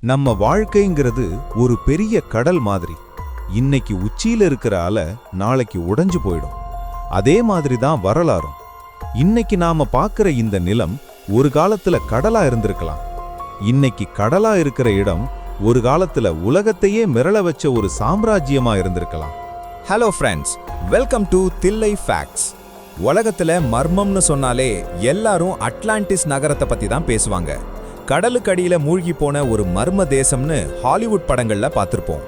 நம்ம வாழ்க்கைங்கிறது ஒரு பெரிய கடல் மாதிரி. இன்னைக்கு உச்சியில இருக்கிற அலை நாளைக்கு உடைஞ்சு போயிடும். அதே மாதிரி தான் வரலாறும். இன்னைக்கு நாம பார்க்குற இந்த நிலம் ஒரு காலத்துல கடலா இருந்திருக்கலாம். இன்னைக்கு கடலா இருக்கிற இடம் ஒரு காலத்துல உலகத்தையே மிரள வச்ச ஒரு சாம்ராஜ்யமா இருந்திருக்கலாம். Hello friends welcome to Thillai facts உலகத்துல மர்மம்னு சொன்னாலே எல்லாரும் அட்லாண்டிஸ் நகரத்தை பத்தி தான் பேசுவாங்க. கடலுக்கடியில் மூழ்கி போன ஒரு மர்ம தேசம்னு ஹாலிவுட் படங்களில் பார்த்துருப்போம்.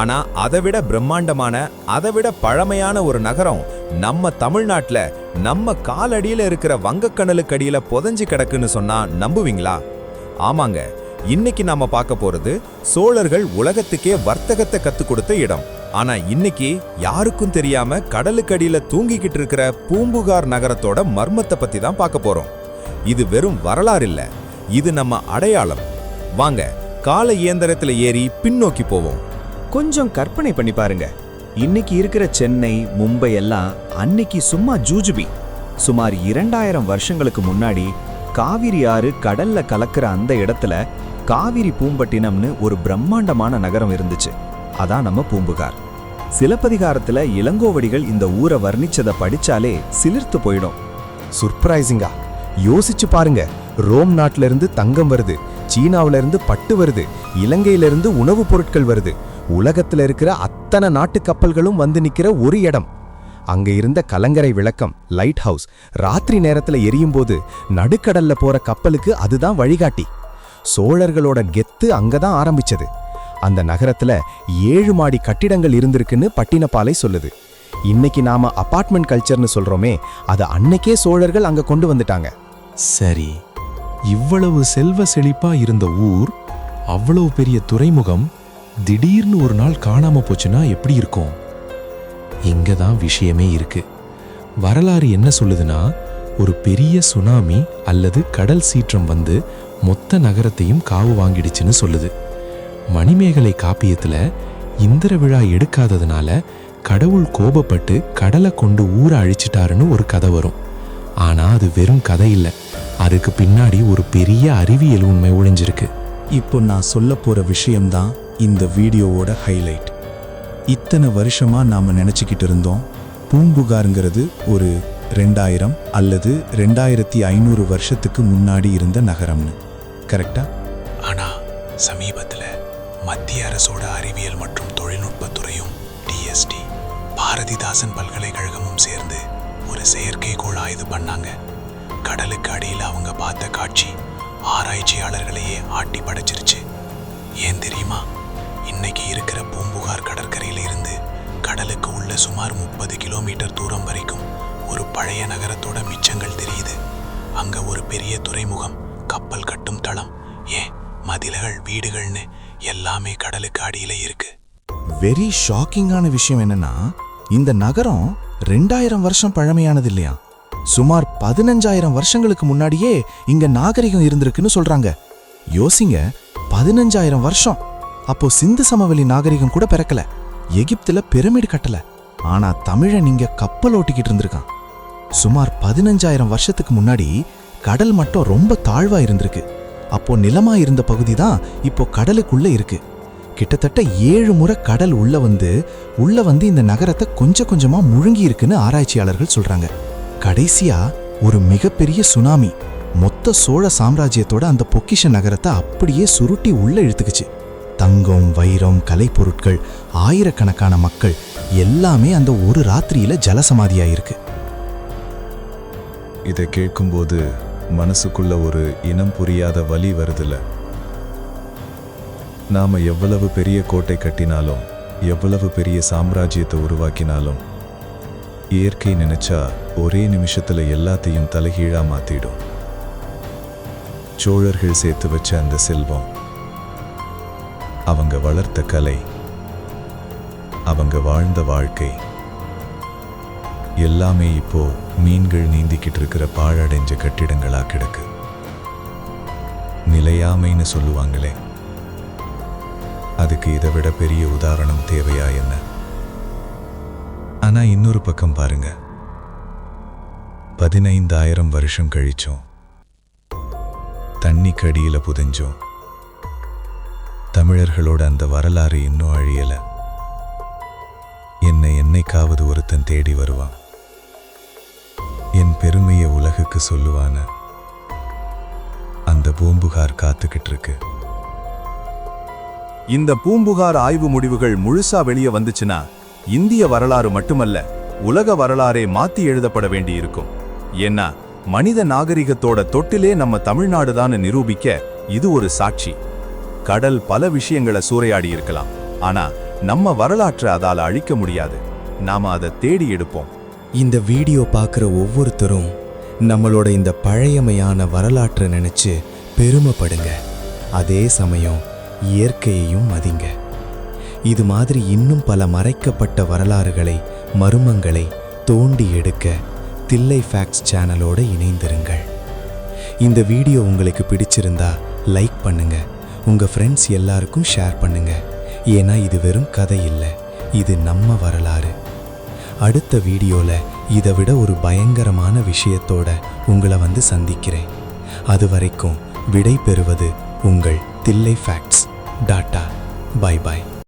ஆனால் அதை விட பிரம்மாண்டமான அதை விட பழமையான ஒரு நகரம் நம்ம தமிழ்நாட்டில் நம்ம காலடியில் இருக்கிற வங்கக்கடலுக்கடியில் புதஞ்சு கிடக்குன்னு சொன்னால் நம்புவீங்களா? ஆமாங்க. இன்னைக்கு நாம பார்க்க போறது சோழர்கள் உலகத்துக்கே வர்த்தகத்தை கற்றுக் கொடுத்த இடம். ஆனா இன்னைக்கு யாருக்கும் தெரியாம கடலுக்கடியில தூங்கிக்கிட்டு இருக்கிற பூம்புகார் நகரத்தோட மர்மத்தை பத்தி தான் பார்க்க போறோம். இது வெறும் வரலாறு இல்லை. இது நம்ம அடையாளம். வாங்க கால இயந்திரத்துல ஏறி பின்னோக்கி போவோம். கொஞ்சம் கற்பனை பண்ணி பாருங்க. இன்னைக்கு இருக்கிற சென்னை மும்பை எல்லாம் அன்னைக்கு சும்மா ஜூஜுபி. சுமார் இரண்டாயிரம் வருஷங்களுக்கு முன்னாடி காவிரி ஆறு கடல்ல கலக்கிற அந்த இடத்துல காவிரி பூம்பட்டினம்னு ஒரு பிரம்மாண்டமான நகரம் இருந்துச்சு. அதான் நம்ம பூம்புகார். சிலப்பதிகாரத்துல இளங்கோவடிகள் இந்த ஊரை வர்ணிச்சதை படிச்சாலே சிலிர்த்து போயிடும். சர்ப்ரைசிங்கா யோசிச்சு பாருங்க. ரோம் நாட்டிலிருந்து தங்கம் வருது சீனாவிலிருந்து பட்டு வருது இலங்கையிலிருந்து உணவுப் பொருட்கள் வருது. உலகத்தில் இருக்கிற அத்தனை நாட்டு கப்பல்களும் வந்து நிற்கிற ஒரு இடம். அங்க இருந்த கலங்கரை விளக்கம் லைட் ஹவுஸ் ராத்திரி நேரத்தில் எரியும் போது நடுக்கடல்ல போற கப்பலுக்கு அதுதான் வழிகாட்டி. சோழர்களோட கெத்து அங்கதான் ஆரம்பிச்சது. அந்த நகரத்துல ஏழு மாடி கட்டிடங்கள் இருந்திருக்குன்னு பட்டினப்பாலை சொல்லுது. இன்னைக்கு நாம அபார்ட்மெண்ட் கல்ச்சர்னு சொல்றோமே அதை அன்னைக்கே சோழர்கள் அங்க கொண்டு வந்துட்டாங்க. சரி. இவ்வளவு செல்வ செழிப்பா இருந்த ஊர் அவ்வளவு பெரிய துறைமுகம் திடீர்னு ஒரு நாள் காணாம போச்சுன்னா எப்படி இருக்கும்? இங்க தான் விஷயமே இருக்கு. வரலாறு என்ன சொல்லுதுன்னா ஒரு பெரிய சுனாமி அல்லது கடல் சீற்றம் வந்து மொத்த நகரத்தையும் காவு வாங்கிடுச்சுன்னு சொல்லுது. மணிமேகலை காப்பியத்தில் இந்திர விழா எடுக்காததுனால கடவுள் கோபப்பட்டு கடலை கொண்டு ஊரை அழிச்சிட்டாருன்னு ஒரு கதை வரும். ஆனால் அது வெறும் கதை இல்லை. அதுக்கு பின்னாடி ஒரு பெரிய அறிவியல் உண்மை ஒளிஞ்சிருக்கு. இப்போ நான் சொல்ல போற விஷயம்தான் இந்த வீடியோவோட ஹைலைட் இத்தனை வருஷமா நாம நினைச்சுக்கிட்டு இருந்தோம் பூம்புகாருங்கிறது ஒரு ரெண்டாயிரம் அல்லது ரெண்டாயிரத்தி ஐநூறு வருஷத்துக்கு முன்னாடி இருந்த நகரம்னு. கரெக்டா ஆனா சமீபத்துல மத்திய அரசோட அறிவியல் மற்றும் தொழில்நுட்பத் துறையும் டிஎஸ்டி பாரதிதாசன் பல்கலைக்கழகமும் சேர்ந்து ஒரு செயற்கைக்கோள் ஆய்வு பண்ணாங்க. கடலுக்கு அடியில் அவங்க பார்த்த காட்சி ஆராய்ச்சியாளர்களையே ஆட்டி படைச்சிருச்சு. ஏன் தெரியுமா? இன்னைக்கு இருக்கிற பூம்புகார் கடற்கரையில இருந்து கடலுக்கு உள்ள சுமார் முப்பது கிலோமீட்டர் தூரம் வரைக்கும் ஒரு பழைய நகரத்தோட மிச்சங்கள் தெரியுது. அங்க ஒரு பெரிய துறைமுகம் கப்பல் கட்டும் தளம் ஏன் மதில்கள் வீடுகள்னு எல்லாமே கடலுக்கு அடியில இருக்கு. வெரி ஷாக்கிங்கான விஷயம் என்னன்னா இந்த நகரம் ரெண்டாயிரம் வருஷம் பழமையானது இல்லையா? சுமார் பதினஞ்சாயிரம் வருஷங்களுக்கு முன்னாடியே இங்க நாகரிகம் இருந்திருக்குன்னு சொல்றாங்க. யோசிங்க பதினஞ்சாயிரம் வருஷம். அப்போ சிந்து சமவெளி நாகரிகம் கூட பிறக்கல. எகிப்துல பிரமிடு கட்டல. ஆனா தமிழன் இங்க கப்பல் ஓட்டிக்கிட்டு இருந்திருக்கான். சுமார் பதினஞ்சாயிரம் வருஷத்துக்கு முன்னாடி கடல் மட்டம் ரொம்ப தாழ்வா இருந்திருக்கு. அப்போ நிலமா இருந்த பகுதி தான் இப்போ கடலுக்குள்ள இருக்கு. கிட்டத்தட்ட ஏழு முறை கடல் உள்ள வந்து உள்ள வந்து இந்த நகரத்தை கொஞ்சம் கொஞ்சமா முழுங்கி இருக்குன்னு ஆராய்ச்சியாளர்கள் சொல்றாங்க. கடைசியா ஒரு மிகப்பெரிய சுனாமி மொத்த சோழ சாம்ராஜ்யத்தோட அந்த பொக்கிஷ நகரத்தை அப்படியே சுருட்டி உள்ள இழுத்துக்குச்சு. தங்கம் வைரம் கலைப்பொருட்கள் ஆயிரக்கணக்கான மக்கள் எல்லாமே அந்த ஒரு ராத்திரியில ஜலசமாதியாயிருக்கு. இதை கேட்கும்போது மனசுக்குள்ள ஒரு இனம் புரியாத வலி வருதுல. நாம எவ்வளவு பெரிய கோட்டை கட்டினாலும் எவ்வளவு பெரிய சாம்ராஜ்யத்தை உருவாக்கினாலும் இயற்கை நினைச்சா ஒரே நிமிஷத்துல எல்லாத்தையும் தலைகீழா மாத்திடும். சோழர்கள் சேர்த்து வச்ச அந்த செல்வம் அவங்க வளர்த்த கலை அவங்க வாழ்ந்த வாழ்க்கை எல்லாமே இப்போ மீன்கள் நீந்திக்கிட்டு இருக்கிற பாழடைஞ்ச கட்டிடங்களா கிடக்கு. நிலையாமைன்னு சொல்லுவாங்களே அதுக்கு இதை விட பெரிய உதாரணம் தேவையா என்ன? ஆனா இன்னொரு பக்கம் பாருங்க. பதினைந்தாயிரம் வருஷம் கழிச்சோம். தண்ணி அடியில புதைஞ்சோம். தமிழர்களோட அந்த வரலாறு இன்னும் அழியல. என்னை என்னைக்காவது ஒருத்தன் தேடி வருவான். என் பெருமையை உலகுக்கு சொல்லுவான அந்த பூம்புகார் காத்துக்கிட்டு இருக்கு இந்த பூம்புகார் ஆய்வு முடிவுகள் முழுசா வெளியே வந்துச்சுன்னா இந்திய வரலாறு மட்டுமல்ல உலக வரலாறே மாத்தி எழுதப்பட வேண்டியிருக்கும். ஏன்னா மனித நாகரிகத்தோட தொட்டிலே நம்ம தமிழ்நாடு நிரூபிக்க இது ஒரு சாட்சி. கடல் பல விஷயங்களை சூறையாடி இருக்கலாம். ஆனா நம்ம வரலாற்றை அதால அழிக்க முடியாது. நாம அதை தேடி எடுப்போம். இந்த வீடியோ பார்க்குற ஒவ்வொருத்தரும் நம்மளோட இந்த பழையமையான வரலாற்றை நினைச்சு பெருமைப்படுங்க. அதே சமயம் இயற்கையையும் மதிங்க. இது மாதிரி இன்னும் பல மறைக்கப்பட்ட வரலாறுகளை மர்மங்களை தோண்டி எடுக்க தில்லை ஃபேக்ட்ஸ் சேனலோடு இணைந்திருங்கள். இந்த வீடியோ உங்களுக்கு பிடிச்சிருந்தா லைக் பண்ணுங்க. உங்கள் ஃப்ரெண்ட்ஸ் எல்லாருக்கும் ஷேர் பண்ணுங்க. ஏன்னா இது வெறும் கதை இல்லை இது நம்ம வரலாறு. அடுத்த வீடியோவில் இதை விட ஒரு பயங்கரமான விஷயத்தோட உங்களை வந்து சந்திக்கிறேன். அது வரைக்கும் விடை பெறுவது உங்கள் Thillai facts tata. Bye bye